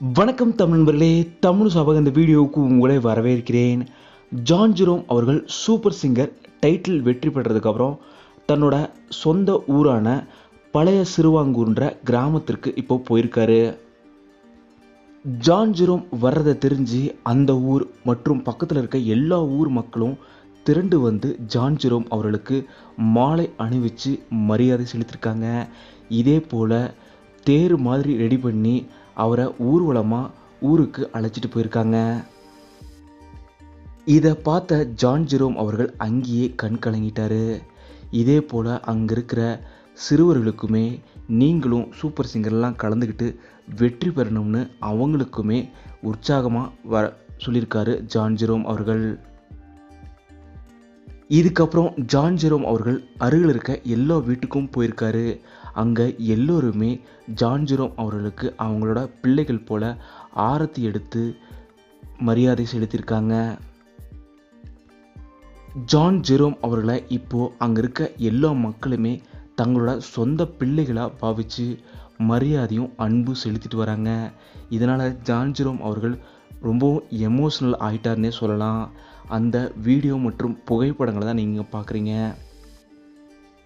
வணக்கம் தமிழ் நண்பர்களே தமிழ் சபக இந்த வீடியோவுக்கு உங்களை வரவேற்கிறேன். ஜான் ஜெரோம் அவர்கள் சூப்பர் சிங்கர் டைட்டில் வெற்றி பெற்றதுக்கப்புறம் தன்னோட சொந்த ஊரான பழைய சிறுவாங்கூர்ன்ற கிராமத்திற்கு இப்போ போயிருக்காரு. ஜான் ஜெரோம் வர்றதை தெரிஞ்சு அந்த ஊர் மற்றும் பக்கத்தில் இருக்க எல்லா ஊர் மக்களும் திரண்டு வந்து ஜான் ஜெரோம் அவர்களுக்கு மாலை அணிவிச்சு மரியாதை செலுத்தியிருக்காங்க இதே போல் தேர் மாதிரி ரெடி பண்ணி அவரை ஊர்வலமாக ஊருக்கு அழைச்சிட்டு போயிருக்காங்க. இதை பார்த்த ஜான் ஜெரோம் அவர்கள் அங்கேயே கண் கலங்கிட்டாரு. இதே போல் அங்கே இருக்கிற சிறுவர்களுக்குமே நீங்களும் சூப்பர் சிங்கர்லாம் கலந்துக்கிட்டு வெற்றி பெறணும்னு அவங்களுக்குமே உற்சாகமாக வர சொல்லியிருக்காரு ஜான் ஜெரோம் அவர்கள். இதுக்கப்புறம் ஜான் ஜெரோம் அவர்கள் அருகில் இருக்க எல்லா வீட்டுக்கும் போயிருக்காரு. அங்கே எல்லோருமே ஜான்ஜிரோம் அவர்களுக்கு அவங்களோட பிள்ளைகள் போல ஆரத்தி எடுத்து மரியாதை செலுத்தியிருக்காங்க. ஜான் ஜெரோம் அவர்களை இப்போது அங்கே இருக்க எல்லா மக்களுமே தங்களோட சொந்த பிள்ளைகளாக பாவித்து மரியாதையும் அன்பு செலுத்திட்டு வராங்க. இதனால் ஜான் ஜெரோம் அவர்கள் ரொம்பவும் எமோஷ்னல் ஆகிட்டாருன்னே சொல்லலாம். அந்த வீடியோ மற்றும் புகைப்படங்களை தான் நீங்கள் பார்க்குறீங்க